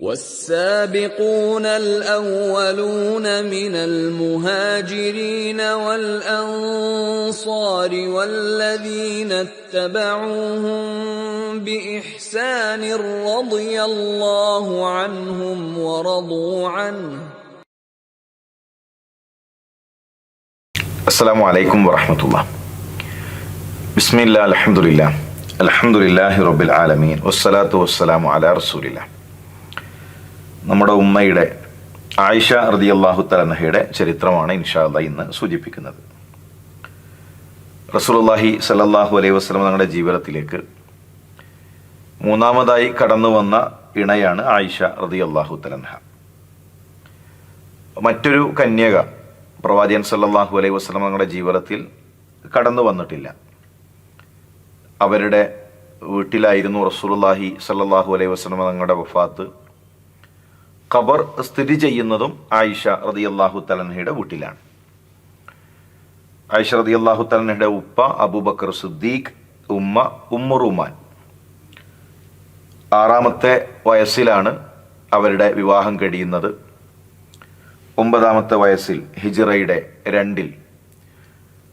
والسابقون الأولون من المهاجرين والأنصار والذين اتبعوهم بإحسان رضي الله عنهم ورضوا عنه. السلام عليكم ورحمة الله. بسم الله الحمد لله. الحمد لله رب العالمين. والصلاة والسلام على رسول الله. നമ്മുടെ ഉമ്മയുടെ ആയിഷ റതി അള്ളാഹു തലഹയുടെ ചരിത്രമാണ് ഇൻഷാല്ല ഇന്ന് സൂചിപ്പിക്കുന്നത്. റസൂലുള്ളാഹി സലല്ലാഹു അലൈഹി വസ്ലം തങ്ങളുടെ ജീവിതത്തിലേക്ക് മൂന്നാമതായി കടന്നു വന്ന ഇണയാണ് ആയിഷ റതി അള്ളാഹു തലൻഹ മറ്റൊരു കന്യക പ്രവാചകൻ സല്ലാഹു അലൈഹി വസ്ലം തങ്ങളുടെ ജീവിതത്തിൽ കടന്നു വന്നിട്ടില്ല അവരുടെ വീട്ടിലായിരുന്നു റസൂലുള്ളാഹി സല്ലാഹു അലൈഹി വസ്ലം തങ്ങളുടെ വഫാത്ത്. ഖബർ സ്ഥിതി ചെയ്യുന്നതും ആയിഷ റളിയല്ലാഹു തലൻഹയുടെ വീട്ടിലാണ്. ആയിഷ റളിയല്ലാഹു തലൻഹയുടെ ഉപ്പ അബൂബക്കർ സുദ്ദീഖ് ഉമ്മ ഉമ്മുറുമാൻ ആറാമത്തെ വയസ്സിലാണ് അവരുടെ വിവാഹം കഴിയുന്നത്. ഒമ്പതാമത്തെ വയസ്സിൽ ഹിജിറയുടെ രണ്ടിൽ.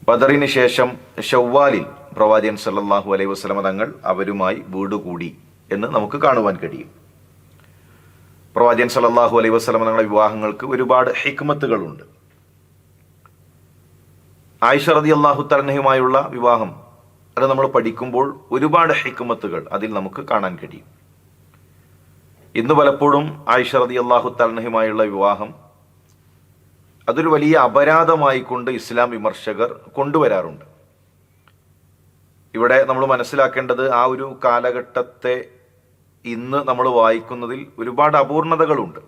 ബദറിന് ശേഷം ഷവ്വാലിൽ പ്രവാചകൻ സല്ലാഹു അലൈഹി വസ്ലമതങ്ങൾ അവരുമായി വീടുകൂടി എന്ന് നമുക്ക് കാണുവാൻ കഴിയും. പ്രവാചകൻ സല്ലല്ലാഹു അലൈ വസ്ലം വിവാഹങ്ങൾക്ക് ഒരുപാട് ഹിക്മത്തുകളുണ്ട്. ആയിഷ റതി അള്ളാഹു തലനയുമായുള്ള വിവാഹം അത് നമ്മൾ പഠിക്കുമ്പോൾ ഒരുപാട് ഹിക്മത്തുകൾ അതിൽ നമുക്ക് കാണാൻ കഴിയും. ഇന്ന് പലപ്പോഴും ആയിഷ റതി അള്ളാഹു തലനയുമായുള്ള വിവാഹം അതൊരു വലിയ അപരാധമായി കൊണ്ട് ഇസ്ലാം വിമർശകർ കൊണ്ടുവരാറുണ്ട്. ഇവിടെ നമ്മൾ മനസ്സിലാക്കേണ്ടത് ആ ഒരു കാലഘട്ടത്തെ ഇന്ന് നമ്മൾ വായിക്കുന്നതിൽ ഒരുപാട് അപൂർണതകളുണ്ട്.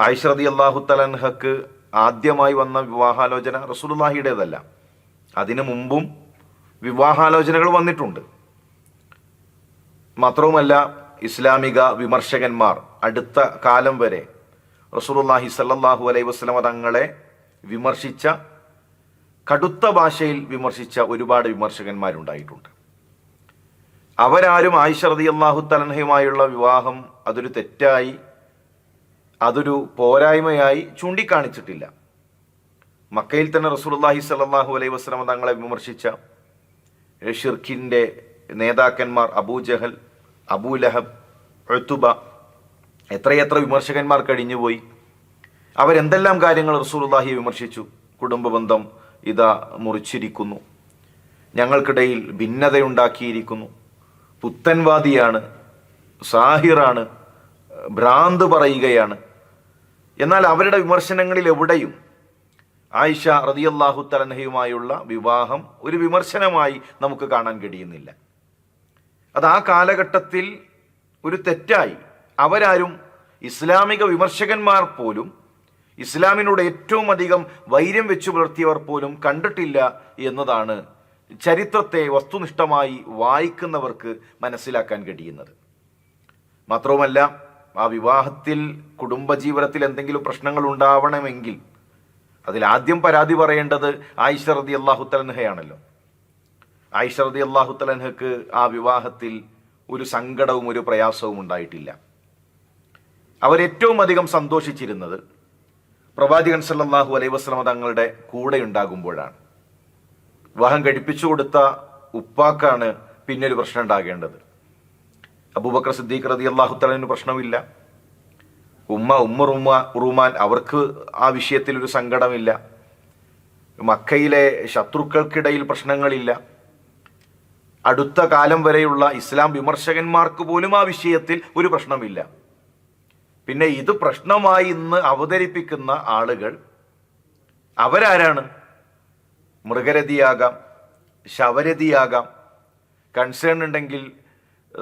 ആയിഷറതി അള്ളാഹു തലൻഹക്ക് ആദ്യമായി വന്ന വിവാഹാലോചന റസൂലുല്ലാഹിയുടേതല്ല അതിനു മുമ്പും വിവാഹാലോചനകൾ വന്നിട്ടുണ്ട്. മാത്രവുമല്ല ഇസ്ലാമിക വിമർശകന്മാർ അടുത്ത കാലം വരെ റസൂലുള്ളാഹി സല്ലാഹു അലൈഹി വസ്ലമ തങ്ങളെ വിമർശിച്ച കടുത്ത ഭാഷയിൽ വിമർശിച്ച ഒരുപാട് വിമർശകന്മാരുണ്ടായിട്ടുണ്ട്. അവരാരും ആയിഷറതി അള്ളാഹു തലഹയുമായുള്ള വിവാഹം അതൊരു തെറ്റായി അതൊരു പോരായ്മയായി ചൂണ്ടിക്കാണിച്ചിട്ടില്ല. മക്കയിൽ തന്നെ റസൂലുള്ളാഹി സലാഹു അലൈഹി വസ്ലമ തങ്ങളെ വിമർശിച്ച ഷിർഖിന്റെ നേതാക്കന്മാർ അബൂ ജഹൽ അബൂ ലഹബ് എഴുത്തുബ എത്രയെത്ര വിമർശകന്മാർ കഴിഞ്ഞുപോയി. അവരെന്തെല്ലാം കാര്യങ്ങൾ റസൂലുള്ളാഹിയെ വിമർശിച്ചു. കുടുംബ ബന്ധം ഇതാ മുറിച്ചിരിക്കുന്നു. ഞങ്ങൾക്കിടയിൽ ഭിന്നതയുണ്ടാക്കിയിരിക്കുന്നു. പുത്തൻവാദിയാണ് സാഹിറാണ് ഭ്രാന്ത് പറയുകയാണ്. എന്നാൽ അവരുടെ വിമർശനങ്ങളിൽ എവിടെയും ആയിഷ റതിയല്ലാഹു തലഹയുമായുള്ള വിവാഹം ഒരു വിമർശനമായി നമുക്ക് കാണാൻ കഴിയുന്നില്ല. അത് ആ കാലഘട്ടത്തിൽ ഒരു തെറ്റായി. അവരാരും ഇസ്ലാമിക വിമർശകന്മാർ പോലും ഇസ്ലാമിനോട് ഏറ്റവും അധികം വൈര്യം വെച്ചു പുലർത്തിയവർ പോലും കണ്ടിട്ടില്ല എന്നതാണ് ചരിത്രത്തെ വസ്തുനിഷ്ഠമായി വായിക്കുന്നവർക്ക് മനസ്സിലാക്കാൻ കഴിയുന്നത്. മാത്രവുമല്ല ആ വിവാഹത്തിൽ കുടുംബജീവിതത്തിൽ എന്തെങ്കിലും പ്രശ്നങ്ങൾ ഉണ്ടാവണമെങ്കിൽ അതിൽ ആദ്യം പരാതി പറയേണ്ടത് ആയിഷ റതി അള്ളാഹു തലൻഹയാണല്ലോ ആയിഷ ആ വിവാഹത്തിൽ ഒരു സങ്കടവും ഒരു പ്രയാസവും ഉണ്ടായിട്ടില്ല. അവരേറ്റവും അധികം സന്തോഷിച്ചിരുന്നത് പ്രവാചകൻ സല്ലാഹു അലൈവസ്ലമ തങ്ങളുടെ കൂടെ ഉണ്ടാകുമ്പോഴാണ് വിവാഹം കഴിപ്പിച്ചു കൊടുത്ത ഉപ്പാക്കാണ് ഒരു പ്രശ്നം ഉണ്ടാകേണ്ടത്. അബൂബക്കർ സിദ്ദീഖ് റതി അള്ളാഹു തലന് പ്രശ്നമില്ല. ഉമ്മ ഉമ്മ റുമ റുമാൻ അവർക്ക് ആ വിഷയത്തിൽ ഒരു സങ്കടമില്ല. മക്കയിലെ ശത്രുക്കൾക്കിടയിൽ പ്രശ്നങ്ങളില്ല. അടുത്ത കാലം വരെയുള്ള ഇസ്ലാം വിമർശകന്മാർക്ക് പോലും ആ വിഷയത്തിൽ ഒരു പ്രശ്നമില്ല. പിന്നെ ഇത് പ്രശ്നമായി ഇന്ന് അവതരിപ്പിക്കുന്ന ആളുകൾ അവരാരാണ്? മൃഗരതിയാകാം ശവരതിയാകാം. കൺസേൺ ഉണ്ടെങ്കിൽ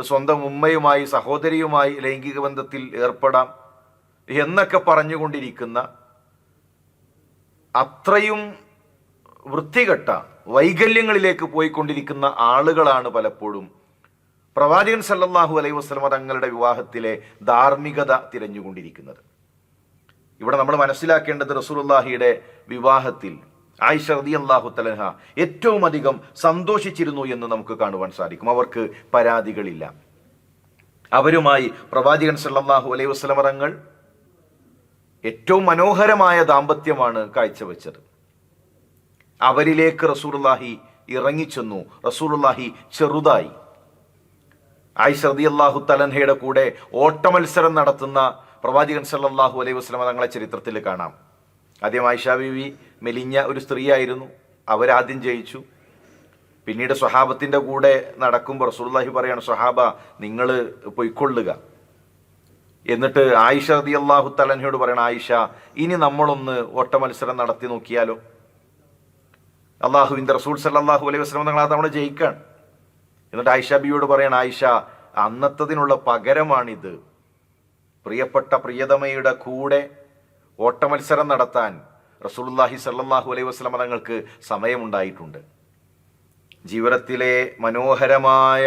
സ്വന്തം ഉമ്മയുമായി സഹോദരിയുമായി ലൈംഗിക ബന്ധത്തിൽ ഏർപ്പെടാം എന്നൊക്കെ പറഞ്ഞുകൊണ്ടിരിക്കുന്ന അത്രയും വൃത്തികെട്ട വൈകല്യങ്ങളിലേക്ക് പോയിക്കൊണ്ടിരിക്കുന്ന ആളുകളാണ് പലപ്പോഴും. പ്രവാചകൻ സല്ലാഹു അലൈഹി വസ്ലമ തങ്ങളുടെ വിവാഹത്തിലെ ധാർമ്മികത തിരഞ്ഞുകൊണ്ടിരിക്കുന്നത്. ഇവിടെ നമ്മൾ മനസ്സിലാക്കേണ്ടത് റസൂലുള്ളാഹിയുടെ വിവാഹത്തിൽ ആയിഷ റതി അള്ളാഹു തലഹ ഏറ്റവും അധികം സന്തോഷിച്ചിരുന്നു എന്ന് നമുക്ക് കാണുവാൻ സാധിക്കും. അവർക്ക് പരാതികളില്ല. അവരുമായി പ്രവാചകൻ സല്ലാഹു അലൈഹി വസ്ലമറങ്ങൾ ഏറ്റവും മനോഹരമായ ദാമ്പത്യമാണ് കാഴ്ചവെച്ചത്. അവരിലേക്ക് റസൂർലാഹി ഇറങ്ങിച്ചെന്നു. റസൂർലാഹി ചെറുതായി. ആയിഷ അള്ളാഹു തലൻഹയുടെ കൂടെ ഓട്ടമത്സരം നടത്തുന്ന പ്രവാചകൻ സല്ലാഹു അലൈഹി വസല്ലമ തങ്ങളെ ചരിത്രത്തിൽ കാണാം. ആദ്യം ആയിഷ ബീവി മെലിഞ്ഞ ഒരു സ്ത്രീയായിരുന്നു. അവരാദ്യം ജയിച്ചു. പിന്നീട് സ്വഹാബത്തിന്റെ കൂടെ നടക്കുമ്പോൾ റസൂലുള്ളാഹി പറയാണ് സ്വഹാബ നിങ്ങൾ പൊയ്ക്കൊള്ളുക. എന്നിട്ട് ആയിഷ റതി അള്ളാഹു തലഹയോട് പറയണം ആയിഷ ഇനി നമ്മളൊന്ന് ഓട്ടമത്സരം നടത്തി നോക്കിയാലോ? അള്ളാഹുവിന്റെ റസൂൽ സല്ലല്ലാഹു അലൈഹി വസ്ലം നിങ്ങൾ ആ തവണ ജയിക്കാണ്. എന്നിട്ട് ആയിഷ ബിയോട് പറയണം ആയിഷ അന്നത്തതിനുള്ള പകരമാണിത്. പ്രിയപ്പെട്ട പ്രിയതമയുടെ കൂടെ ഓട്ടമത്സരം നടത്താൻ റസൂലുള്ളാഹി സല്ലാഹു അലൈഹി വസല്ലം തങ്ങൾക്ക് സമയമുണ്ടായിട്ടുണ്ട്. ജീവിതത്തിലെ മനോഹരമായ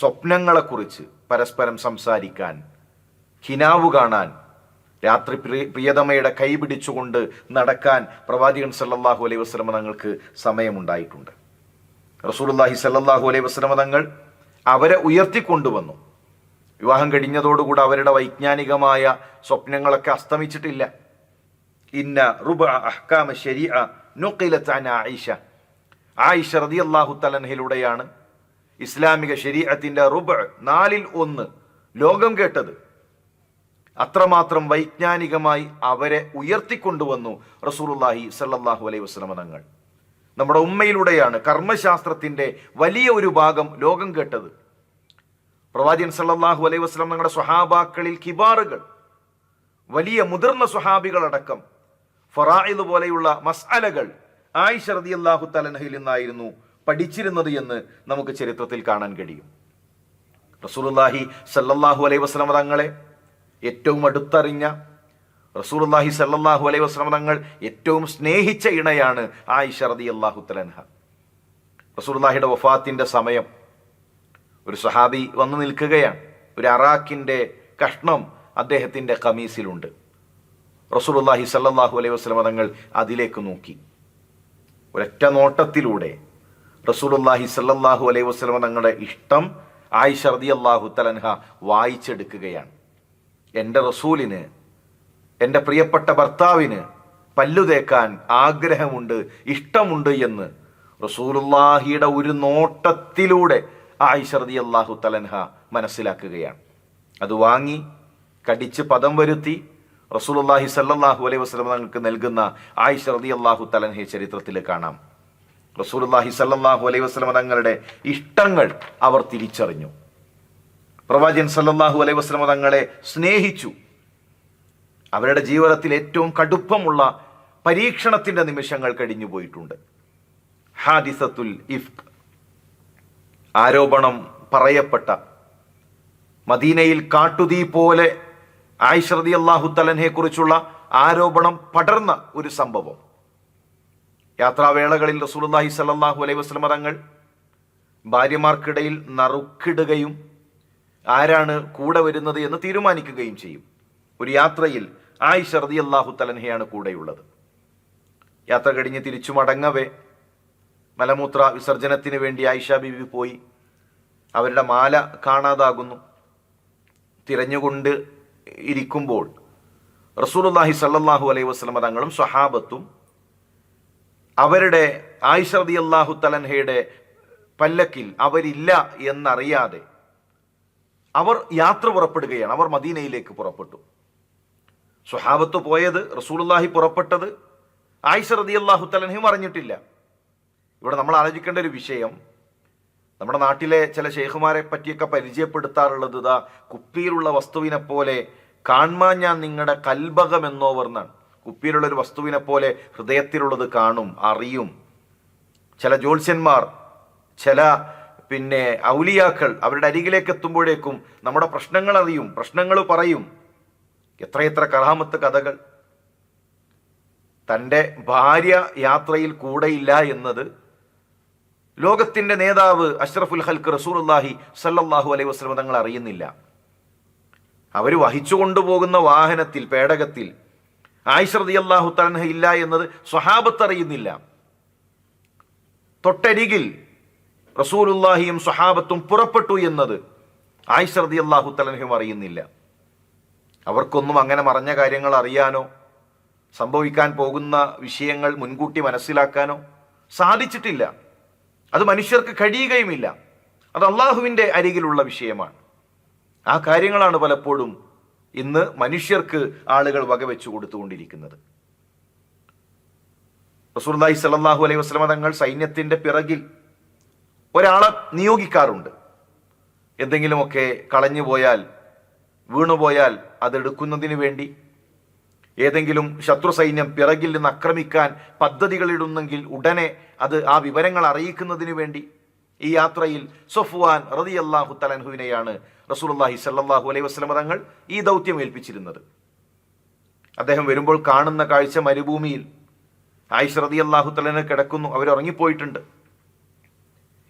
സ്വപ്നങ്ങളെക്കുറിച്ച് പരസ്പരം സംസാരിക്കാൻ ഹിനാവ് കാണാൻ രാത്രി പ്രിയ പ്രിയതമയുടെ കൈ പിടിച്ചുകൊണ്ട് നടക്കാൻ പ്രവാചകൻ സല്ലാഹു അലൈഹി വസ്ലമ തങ്ങൾക്ക് സമയമുണ്ടായിട്ടുണ്ട്. റസൂലുള്ളാഹി സല്ലല്ലാഹു അലൈഹി വസ്ലമ തങ്ങൾ അവരെ ഉയർത്തിക്കൊണ്ടുവന്നു. വിവാഹം കഴിഞ്ഞതോടുകൂടെ അവരുടെ വൈജ്ഞാനികമായ സ്വപ്നങ്ങളൊക്കെ അസ്തമിച്ചിട്ടില്ല. ഇന്ന റുബ അഹ്കാമ ശരീഅ നുഖിലത്ത് അൻ ആയിഷ. ആയിഷ അള്ളാഹു തലൻഹയിലൂടെയാണ് ഇസ്ലാമിക ശരീഅത്തിന്റെ റുബ നാലിൽ ഒന്ന് ലോകം കേട്ടത്. അത്രമാത്രം വൈജ്ഞാനികമായി അവരെ ഉയർത്തിക്കൊണ്ടുവന്നു റസൂലുള്ളാഹി സല്ലാഹു അലൈഹി വസല്ലമ തങ്ങൾ. നമ്മുടെ ഉമ്മയിലൂടെയാണ് കർമ്മശാസ്ത്രത്തിന്റെ വലിയ ഒരു ഭാഗം ലോകം കേട്ടത്. പ്രവാചകൻ സല്ലാഹു അലൈഹി വസല്ലം തങ്ങളുടെ സ്വഹാബാക്കളിൽ കിബാറുകൾ വലിയ മുതിർന്ന സ്വഹാബികളടക്കം ഫറായിദ് പോലെയുള്ള മസ്അലകൾ ആയിഷ അള്ളാഹു തലൻഹയിൽ നിന്നായിരുന്നു പഠിച്ചിരുന്നത് എന്ന് നമുക്ക് ചരിത്രത്തിൽ കാണാൻ കഴിയും. റസൂലുള്ളാഹി സല്ലാഹു അലൈഹി വസല്ലം തങ്ങളെ ഏറ്റവും അടുത്തറിഞ്ഞ റസൂലുള്ളാഹി സല്ലാഹു അലൈഹി വസല്ലം തങ്ങൾ ഏറ്റവും സ്നേഹിച്ച ഇണയാണ് ആയിഷ അള്ളാഹു തലൻഹ റസൂലുള്ളാഹിയുടെ വഫാത്തിന്റെ സമയം ഒരു സഹാബി വന്നു നിൽക്കുകയാണ്. ഒരു അറാക്കിന്റെ കഷ്ണം അദ്ദേഹത്തിന്റെ കമീസിലുണ്ട്. റസൂലുള്ളാഹി സല്ലല്ലാഹു അലൈഹി വസല്ലം തങ്ങൾ അതിലേക്ക് നോക്കി. ഒരൊറ്റ നോട്ടത്തിലൂടെ റസൂലുള്ളാഹി സല്ലല്ലാഹു അലൈഹി വസല്ലം തങ്ങളുടെ ഇഷ്ടം ആയിഷ റളിയല്ലാഹു തലൻഹ വായിച്ചെടുക്കുകയാണ്. എന്റെ റസൂലിന് എന്റെ പ്രിയപ്പെട്ട ഭർത്താവിന് പല്ലു തേക്കാൻ ആഗ്രഹമുണ്ട് ഇഷ്ടമുണ്ട് എന്ന് റസൂലുള്ളാഹിയുടെ ഒരു നോട്ടത്തിലൂടെ ആയിഷ അള്ളാഹു തലൻഹ മനസ്സിലാക്കുകയാണ്. അത് വാങ്ങി കടിച്ച് പദം വരുത്തി റസൂലുള്ളാഹി സല്ലാഹു അലൈഹി വസല്ലം തങ്ങൾക്ക് നൽകുന്ന ആയിഷ അള്ളാഹു തലൻഹെ ചരിത്രത്തിൽ കാണാം. റസൂലുള്ളാഹി സല്ലാഹു അലൈഹി വസല്ലം തങ്ങളുടെ ഇഷ്ടങ്ങൾ അവർ തിരിച്ചറിഞ്ഞു. പ്രവാചകൻ സല്ലാഹു അലൈഹി വസല്ലം തങ്ങളെ സ്നേഹിച്ചു. അവരുടെ ജീവിതത്തിൽ ഏറ്റവും കടുപ്പമുള്ള പരീക്ഷണത്തിന്റെ നിമിഷങ്ങൾ കഴിഞ്ഞു പോയിട്ടുണ്ട് ഹാദിസത്തുൽ ഇഫ്ക്. ആരോപണം പറയപ്പെട്ട മദീനയിൽ കാട്ടുതീ പോലെ ആയിഷറതി അള്ളാഹു തലനെ കുറിച്ചുള്ള ആരോപണം പടർന്ന ഒരു സംഭവം. യാത്രാവേളകളിൽ റസൂലുള്ളാഹി സലാഹു അലൈഹി വസല്ലം തങ്ങൾ ഭാര്യമാർക്കിടയിൽ നറുക്കിടുകയും ആരാണ് കൂടെ വരുന്നത് എന്ന് തീരുമാനിക്കുകയും ചെയ്യും. ഒരു യാത്രയിൽ ആയിഷ അള്ളാഹു തലൻഹയാണ് കൂടെയുള്ളത്. യാത്ര കഴിഞ്ഞ് തിരിച്ചു മടങ്ങവേ മലമൂത്ര വിസർജനത്തിന് വേണ്ടി ആയിഷ ബിബി പോയി. അവരുടെ മാല കാണാതാകുന്നു. തിരഞ്ഞുകൊണ്ട് ഇരിക്കുമ്പോൾ റസൂലുള്ളാഹി സല്ലാഹു അലൈഹി വസ്ലമ തങ്ങളും സ്വഹാബത്തും അവരുടെ ആയിഷ അള്ളാഹു തലൻഹയുടെ പല്ലക്കിൽ അവരില്ല എന്നറിയാതെ അവർ യാത്ര പുറപ്പെടുകയാണ്. അവർ മദീനയിലേക്ക് പുറപ്പെട്ടു. സ്വഹാബത്ത് പോയത് റസൂലുള്ളാഹി പുറപ്പെട്ടത് ആയിഷ അള്ളാഹു തലൻഹയും അറിഞ്ഞിട്ടില്ല. ഇവിടെ നമ്മൾ ആലോചിക്കേണ്ട ഒരു വിഷയം നമ്മുടെ നാട്ടിലെ ചില ഷെയ്ഖുമാരെ പറ്റിയൊക്കെ പരിചയപ്പെടുത്താറുള്ളത് ഇതാ കുപ്പിയിലുള്ള വസ്തുവിനെ പോലെ കാൺമാൻ ഞാൻ നിങ്ങളുടെ കൽബകം എന്നോവർന്നാണ്. കുപ്പിയിലുള്ള ഒരു വസ്തുവിനെ പോലെ ഹൃദയത്തിലുള്ളത് കാണും അറിയും. ചില ജ്യോത്സ്യന്മാർ ചില പിന്നെ ഔലിയാക്കൾ അവരുടെ അരികിലേക്ക് എത്തുമ്പോഴേക്കും നമ്മുടെ പ്രശ്നങ്ങൾ അറിയും പ്രശ്നങ്ങൾ പറയും. എത്രയെത്ര കറാമത്ത് കഥകൾ. തന്റെ ഭാര്യ യാത്രയിൽ കൂടെയില്ല എന്നത് ലോകത്തിന്റെ നേതാവ് അഷ്റഫുൽ ഹൽക്ക് റസൂലുള്ളാഹി സല്ലാഹു അലൈഹി വസ്ലം തങ്ങൾ അറിയുന്നില്ല. അവർ വഹിച്ചു കൊണ്ടുപോകുന്ന വാഹനത്തിൽ പേടകത്തിൽ ആയിഷ അള്ളാഹു തആല ഇല്ല എന്നത് സ്വഹാബത്ത് അറിയുന്നില്ല. തൊട്ടരികിൽ റസൂലുല്ലാഹിയും സ്വഹാബത്തും പുറപ്പെട്ടു എന്നത് ആയിഷ റതി അള്ളാഹു തലഹയും അറിയുന്നില്ല. അവർക്കൊന്നും അങ്ങനെ മറഞ്ഞ കാര്യങ്ങൾ അറിയാനോ സംഭവിക്കാൻ പോകുന്ന വിഷയങ്ങൾ മുൻകൂട്ടി മനസ്സിലാക്കാനോ സാധിച്ചിട്ടില്ല. അത് മനുഷ്യർക്ക് കഴിയുകയുമില്ല. അത് അള്ളാഹുവിന്റെ അരികിലുള്ള വിഷയമാണ്. ആ കാര്യങ്ങളാണ് പലപ്പോഴും ഇന്ന് മനുഷ്യർക്ക് ആളുകൾ വകവെച്ചു കൊടുത്തുകൊണ്ടിരിക്കുന്നത്. റസൂർലാഹി സലല്ലാഹു അലൈഹി വസ്ലമ തങ്ങൾ സൈന്യത്തിന്റെ പിറകിൽ ഒരാളെ നിയോഗിക്കാറുണ്ട്. എന്തെങ്കിലുമൊക്കെ കളഞ്ഞു പോയാൽ വീണുപോയാൽ അതെടുക്കുന്നതിന് വേണ്ടി ഏതെങ്കിലും ശത്രു സൈന്യം പിറകിൽ നിന്ന് ആക്രമിക്കാൻ പദ്ധതികളിടുന്നെങ്കിൽ ഉടനെ അത് ആ വിവരങ്ങൾ അറിയിക്കുന്നതിന് വേണ്ടി ഈ യാത്രയിൽ സൊഫുവാൻ റതി അള്ളാഹു തലൻഹുവിനെയാണ് റസൂലുള്ളാഹി സല്ലാഹു അലൈഹി വസ്ലമ തങ്ങൾ ഈ ദൗത്യം ഏൽപ്പിച്ചിരുന്നത്. അദ്ദേഹം വരുമ്പോൾ കാണുന്ന കാഴ്ച മരുഭൂമിയിൽ. ആയിഷ റതി അള്ളാഹു തലന് കിടക്കുന്നു അവർ ഉറങ്ങിപ്പോയിട്ടുണ്ട്.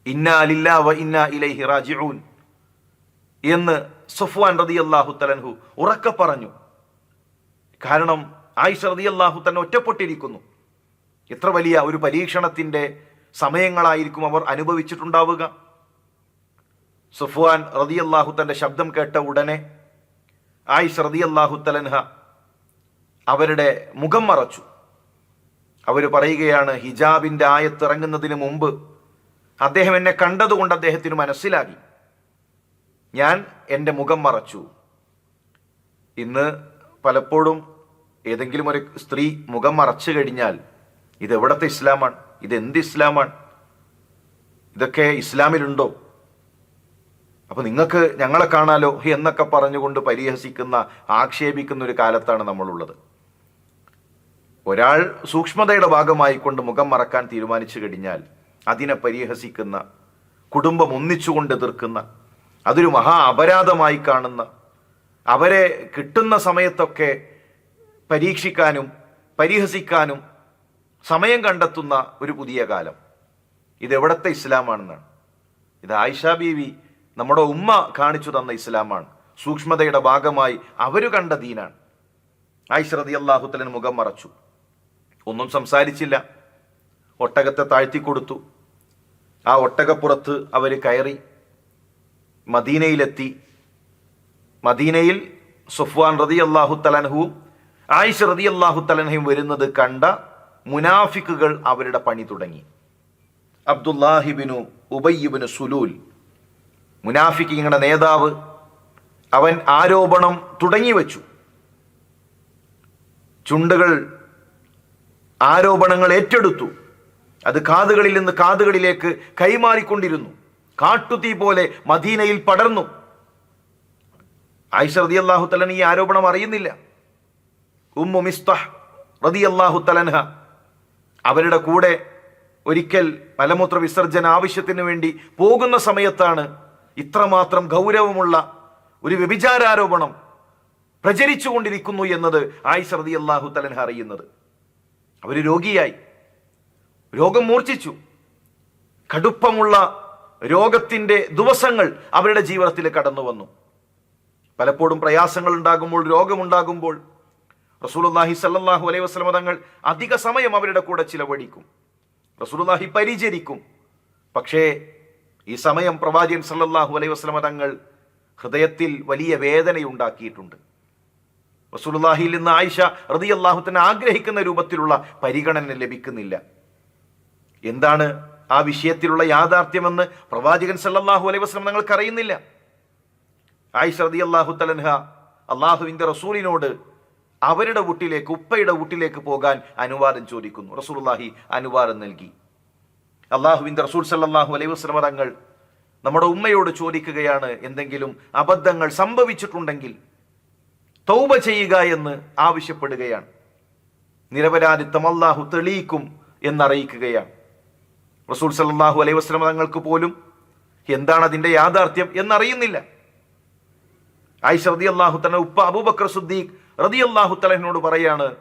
ഇന്ന അലില്ല വ ഇന്ന ഇലൈഹി റാജിഊൻ എന്ന് സൊഫ്വാൻ റതി അള്ളാഹു തലൻഹു ഉറക്കെ പറഞ്ഞു. കാരണം ആയിഷ റതി അള്ളാഹു തന്നെ ഒറ്റപ്പെട്ടിരിക്കുന്നു. എത്ര വലിയ ഒരു പരീക്ഷണത്തിന്റെ സമയങ്ങളായിരിക്കും അവർ അനുഭവിച്ചിട്ടുണ്ടാവുക. സുഫ്വാൻ റതി അള്ളാഹു തന്റെ ശബ്ദം കേട്ട ഉടനെ ആയിഷ റതി അള്ളാഹു തലൻഹ അവരുടെ മുഖം മറച്ചു. അവർ പറയുകയാണ് ഹിജാബിന്റെ ആയത്തിറങ്ങുന്നതിന് മുമ്പ് അദ്ദേഹം എന്നെ കണ്ടതുകൊണ്ട് അദ്ദേഹത്തിന് മനസ്സിലാക്കി ഞാൻ എന്റെ മുഖം മറച്ചു. ഇന്ന് പലപ്പോഴും ഏതെങ്കിലും ഒരു സ്ത്രീ മുഖം മറച്ചു കഴിഞ്ഞാൽ ഇത് എവിടത്തെ ഇസ്ലാമാണ്? ഇത് എന്ത് ഇസ്ലാമാണ്? ഇതൊക്കെ ഇസ്ലാമിലുണ്ടോ? അപ്പൊ നിങ്ങൾക്ക് ഞങ്ങളെ കാണാലോ എന്നൊക്കെ പറഞ്ഞുകൊണ്ട് പരിഹസിക്കുന്ന ആക്ഷേപിക്കുന്ന ഒരു കാലത്താണ് നമ്മളുള്ളത്. ഒരാൾ സൂക്ഷ്മതയുടെ ഭാഗമായിക്കൊണ്ട് മുഖം മറക്കാൻ തീരുമാനിച്ചു കഴിഞ്ഞാൽ അതിനെ പരിഹസിക്കുന്ന കുടുംബം ഒന്നിച്ചുകൊണ്ട് എതിർക്കുന്ന അതൊരു മഹാ അപരാധമായി കാണുന്ന അവരെ കിട്ടുന്ന സമയത്തൊക്കെ പരീക്ഷിക്കാനും പരിഹസിക്കാനും സമയം കണ്ടെത്തുന്ന ഒരു പുതിയ കാലം. ഇതെവിടത്തെ ഇസ്ലാമാണെന്നാണ്. ഇത് ആയിഷ ബീവി നമ്മുടെ ഉമ്മ കാണിച്ചു തന്ന ഇസ്ലാമാണ്. സൂക്ഷ്മതയുടെ ഭാഗമായി അവർ കണ്ട ദീനാണ്. റതി അള്ളാഹുത്തലിന് മുഖം മറച്ചു. ഒന്നും സംസാരിച്ചില്ല. ഒട്ടകത്തെ താഴ്ത്തി കൊടുത്തു. ആ ഒട്ടകപ്പുറത്ത് അവർ കയറി മദീനയിലെത്തി. മദീനയിൽ സുഫ്വാൻ റതി അള്ളാഹു തലൻഹുവും ആയിഷ റതി അള്ളാഹു തലൻഹയും വരുന്നത് കണ്ട മുനാഫിക്കുകൾ അവരുടെ പണി തുടങ്ങി. അബ്ദുല്ലാഹിബിനു ഉബയ്യബിനു സുലൂൽ മുനാഫിക്കിങ്ങളുടെ നേതാവ് അവൻ ആരോപണം തുടങ്ങി വച്ചു. ചുണ്ടുകൾ ആരോപണങ്ങൾ ഏറ്റെടുത്തു. അത് കാതുകളിൽ നിന്ന് കാതുകളിലേക്ക് കൈമാറിക്കൊണ്ടിരുന്നു. കാട്ടുതീ പോലെ മദീനയിൽ പടർന്നു. ആയിഷ അള്ളാഹു തലൻ ഈ ആരോപണം അറിയുന്നില്ല. ഉമ്മു മിസ്തഹ് റതി അള്ളാഹു തലൻഹ അവരുടെ കൂടെ ഒരിക്കൽ മലമൂത്ര വിസർജന ആവശ്യത്തിന് വേണ്ടി പോകുന്ന സമയത്താണ് ഇത്രമാത്രം ഗൗരവമുള്ള ഒരു വ്യഭിചാരാരോപണം പ്രചരിച്ചു കൊണ്ടിരിക്കുന്നു എന്നത് ആയിഷ റതി അള്ളാഹു തലൻഹ അറിയുന്നത്. അവർ രോഗിയായി. രോഗം മൂർച്ഛിച്ചു. കടുപ്പമുള്ള രോഗത്തിന്റെ ദിവസങ്ങൾ അവരുടെ ജീവിതത്തിൽ കടന്നു വന്നു പലപ്പോഴും പ്രയാസങ്ങൾ ഉണ്ടാകുമ്പോൾ രോഗമുണ്ടാകുമ്പോൾ റസൂലുല്ലാഹി സല്ലാഹു അലൈഹി വസ്ലമ തങ്ങൾ അധിക സമയം അവരുടെ കൂടെ ചിലവഴിക്കും. റസൂലുല്ലാഹി പരിചരിക്കും. പക്ഷേ ഈ സമയം പ്രവാചകൻ സല്ലാഹു അലൈഹി വസ്ലമ തങ്ങൾ ഹൃദയത്തിൽ വലിയ വേദനയുണ്ടാക്കിയിട്ടുണ്ട്. റസൂലുല്ലാഹിയിൽ നിന്ന് ആയിഷ ഹൃദയ അള്ളാഹുത്തിന് ആഗ്രഹിക്കുന്ന രൂപത്തിലുള്ള പരിഗണന ലഭിക്കുന്നില്ല. എന്താണ് ആ വിഷയത്തിലുള്ള യാഥാർത്ഥ്യമെന്ന് പ്രവാചകൻ സല്ലാഹു അലൈഹി വസ്ലം തങ്ങൾക്ക് അറിയുന്നില്ല. ആയിഷ അള്ളാഹു തലൻഹ അള്ളാഹുവിന്റെ റസൂലിനോട് അവരുടെ വീട്ടിലേക്ക് ഉപ്പയുടെ വീട്ടിലേക്ക് പോകാൻ അനുവാദം ചോദിക്കുന്നു. റസൂൽഹി അനുവാദം നൽകി. അള്ളാഹുവിന്റെ റസൂൽ സല്ലാഹു അലൈഹി വസ്ലമ തങ്ങൾ നമ്മുടെ ഉമ്മയോട് ചോദിക്കുകയാണ് എന്തെങ്കിലും അബദ്ധങ്ങൾ സംഭവിച്ചിട്ടുണ്ടെങ്കിൽ തൗബ ചെയ്യുക എന്ന് ആവശ്യപ്പെടുകയാണ്. നിരപരാധിത്വം അള്ളാഹു തെളിയിക്കും എന്നറിയിക്കുകയാണ്. റസൂൽ സല്ലാഹു അലൈഹി വസ്ലമ തങ്ങൾക്ക് പോലും എന്താണ് അതിന്റെ യാഥാർത്ഥ്യം എന്നറിയുന്നില്ല. ആയിഷ റതി അള്ളാഹു തന്നെ ഉപ്പ അബൂബക്കർ സുദ്ദീഖ് റതി അള്ളാഹു തലഹിനോട് പറയാണ്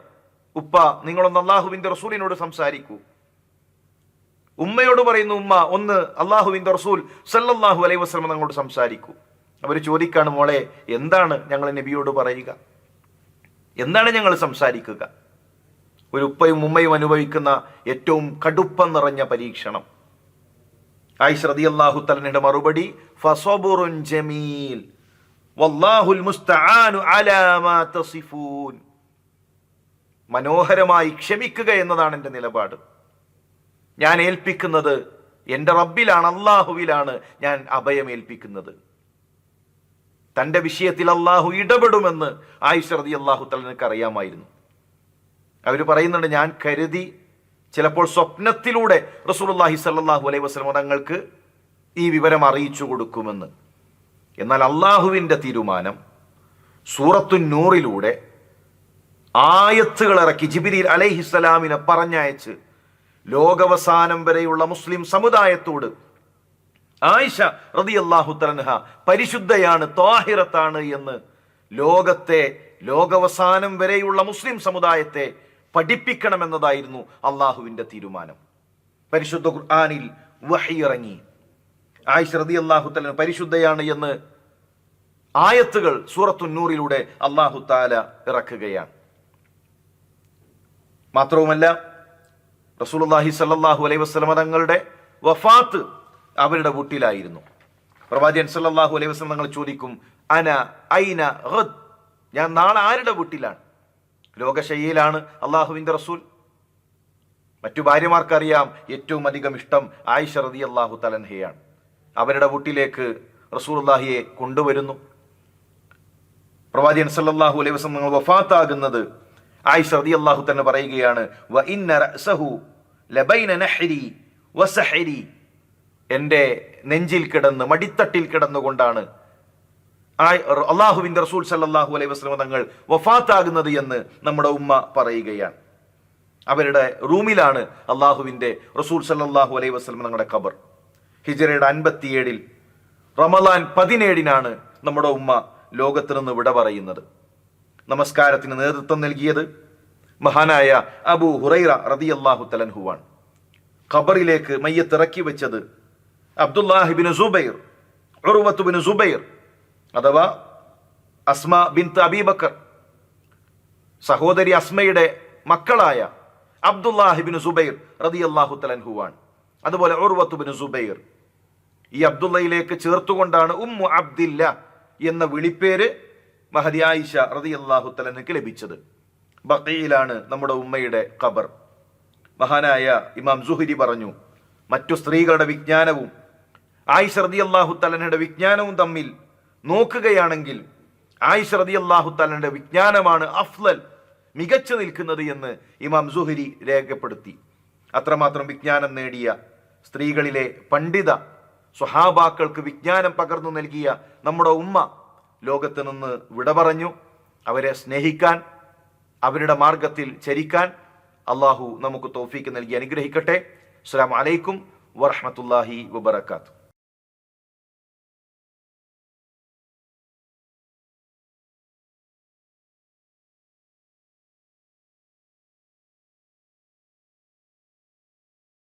ഉപ്പ നിങ്ങളൊന്ന് അള്ളാഹുവിന്റെ റസൂലിനോട് സംസാരിക്കൂ. ഉമ്മയോട് പറയുന്നു ഉമ്മ ഒന്ന് അള്ളാഹുവിന്റെ റസൂൽ സല്ലാഹു അലൈഹി വസ്ലമ നിങ്ങളോട് സംസാരിക്കൂ. അവർ ചോദിക്കാണ് മോളെ എന്താണ് ഞങ്ങൾ നബിയോട് പറയുക? എന്താണ് ഞങ്ങൾ സംസാരിക്കുക? ഒരു ഉപ്പയും ഉമ്മയും അനുഭവിക്കുന്ന ഏറ്റവും കടുപ്പം നിറഞ്ഞ പരീക്ഷണം. ആയിഷ അള്ളാഹു തലനയുടെ മറുപടി ഫസോബുറുൻ ജമീൽ വല്ലാഹുൽ മുസ്തആനു അലാ മാ മനോഹരമായി ക്ഷമിക്കുക എന്നതാണ് എന്റെ നിലപാട്. ഞാൻ ഏൽപ്പിക്കുന്നത് എന്റെ റബ്ബിലാണ് അള്ളാഹുവിലാണ് ഞാൻ അഭയം ഏൽപ്പിക്കുന്നത്. തന്റെ വിഷയത്തിൽ അള്ളാഹു ഇടപെടുമെന്ന് ആയിഷ റതി അള്ളാഹു തലനക്ക് അറിയാമായിരുന്നു. അവർ പറയുന്നുണ്ട് ഞാൻ കരുതി ചിലപ്പോൾ സ്വപ്നത്തിലൂടെ റസൂൽ അള്ളാഹി സല്ലാഹു അലൈഹി വസല്ലം തങ്ങൾക്ക് ഈ വിവരം അറിയിച്ചു കൊടുക്കുമെന്ന്. എന്നാൽ അള്ളാഹുവിന്റെ തീരുമാനം സൂറത്തു നൂറിലൂടെ ആയത്തുകൾ ഇറക്കി ജിബിരിൽ അലൈഹിസ്സലാമിനെ പറഞ്ഞയച്ച് ലോകവസാനം വരെയുള്ള മുസ്ലിം സമുദായത്തോട് ആയിഷ റളിയല്ലാഹു തലൻഹ പരിശുദ്ധയാണ് താഹിറത്താണ് എന്ന് ലോകത്തെ ലോകവസാനം വരെയുള്ള മുസ്ലിം സമുദായത്തെ പഠിപ്പിക്കണമെന്നതായിരുന്നു അള്ളാഹുവിന്റെ തീരുമാനം. പരിശുദ്ധ ഖുർആാനിൽ വഹി ഇറങ്ങി. ആയിഷ റളിയല്ലാഹു തലൻ പരിശുദ്ധയാണ് എന്ന് ആയത്തുകൾ സൂറത്തുന്നൂറിലൂടെ അള്ളാഹു താല ഇറക്കുകയാണ്. മാത്രവുമല്ല റസൂലുള്ളാഹി സല്ലാഹു അലൈഹി വസ്ലമ തങ്ങളുടെ വഫാത്ത് അവരുടെ വീട്ടിലായിരുന്നു. പ്രവാചകൻ സല്ലാഹു അലൈഹി വസല്ലം തങ്ങൾ ചോദിക്കും അന ഐന ഹദ് ഞാൻ നാളെ ആരുടെ വീട്ടിലാണ്? ലോകശയ്യയിലാണ് അള്ളാഹുവിന്റെ റസൂൽ. മറ്റു ഭാര്യമാർക്കറിയാം ഏറ്റവും അധികം ഇഷ്ടം ആയിഷ റതി അള്ളാഹു തലൻഹയാണ് അവരുടെ വീട്ടിലേക്ക് റസൂലുള്ളാഹിയെ കൊണ്ടുവരുന്നു. പ്രവാചകൻ സല്ലാഹു അലൈഹി വസ്ലം നിങ്ങൾ വഫാത്താകുന്നത് ആയിഷ റളിയല്ലാഹു തന്നെ പറയുകയാണ് എന്റെ നെഞ്ചിൽ കിടന്ന് മടിത്തട്ടിൽ കിടന്നുകൊണ്ടാണ് അള്ളാഹുവിന്റെ റസൂൽ സല്ലാഹു അലൈഹി വസ്ലം തങ്ങൾ വഫാത്താകുന്നത് എന്ന് നമ്മുടെ ഉമ്മ പറയുകയാണ്. അവരുടെ റൂമിലാണ് അള്ളാഹുവിന്റെ റസൂൽ സല്ലാഹു അലൈഹി വസല്ലം തങ്ങളുടെ ഖബർ. ഹിജറയുടെ അൻപത്തിയേഴിൽ റമദാൻ പതിനേഴിനാണ് നമ്മുടെ ഉമ്മ ലോകത്ത് നിന്ന് വിട പറയുന്നത്. നമസ്കാരത്തിന് നേതൃത്വം നൽകിയത് മഹാനായ അബു ഹുറൈറ റതിയല്ലാഹു തലൻഹുവാണ്. ഖബറിലേക്ക് മയ്യത്തിറക്കി വെച്ചത് അബ്ദുല്ലാഹിബിൻ സുബൈർ ഉറുവത്തുബിൻ സുബൈർ അഥവാ അസ്മ ബിൻ അബീബക്കർ സഹോദരി അസ്മയുടെ മക്കളായ അബ്ദുല്ലാഹിബിൻ സുബൈർ റതിയല്ലാഹു തലൻഹുവാണ്. അതുപോലെ ഉറുവത്തുബിൻ സുബൈർ ഈ അബ്ദുള്ളയിലേക്ക് ചേർത്തുകൊണ്ടാണ് ഉമ്മു അബ്ദില്ല എന്ന വിളിപ്പേര് മഹദി ആയിഷ റതി അള്ളാഹുത്തലനക്ക് ലഭിച്ചത്. ബക്കയിലാണ് നമ്മുടെ ഉമ്മയുടെ ഖബർ. മഹാനായ ഇമാം സുഹരി പറഞ്ഞു മറ്റു സ്ത്രീകളുടെ വിജ്ഞാനവും ആയിഷ റതി അള്ളാഹുത്തലനയുടെ വിജ്ഞാനവും തമ്മിൽ നോക്കുകയാണെങ്കിൽ ആയിഷ റതി അള്ളാഹുത്തലനയുടെ വിജ്ഞാനമാണ് അഫ്ലൽ മികച്ചു നിൽക്കുന്നത് എന്ന് ഇമാം സുഹരി രേഖപ്പെടുത്തി. അത്രമാത്രം വിജ്ഞാനം നേടിയ സ്ത്രീകളിലെ പണ്ഡിത സ്വഹാബാക്കൾക്ക് വിജ്ഞാനം പകർന്നു നൽകിയ നമ്മുടെ ഉമ്മ ലോകത്ത് നിന്ന് വിട പറഞ്ഞു. അവരെ സ്നേഹിക്കാൻ അവരുടെ മാർഗത്തിൽ ചരിക്കാൻ അള്ളാഹു നമുക്ക് തോഫീക്ക് നൽകി അനുഗ്രഹിക്കട്ടെ. അസ്സാം വലൈക്കും വറഹമത്തല്ലാഹി വബർക്കാത്തു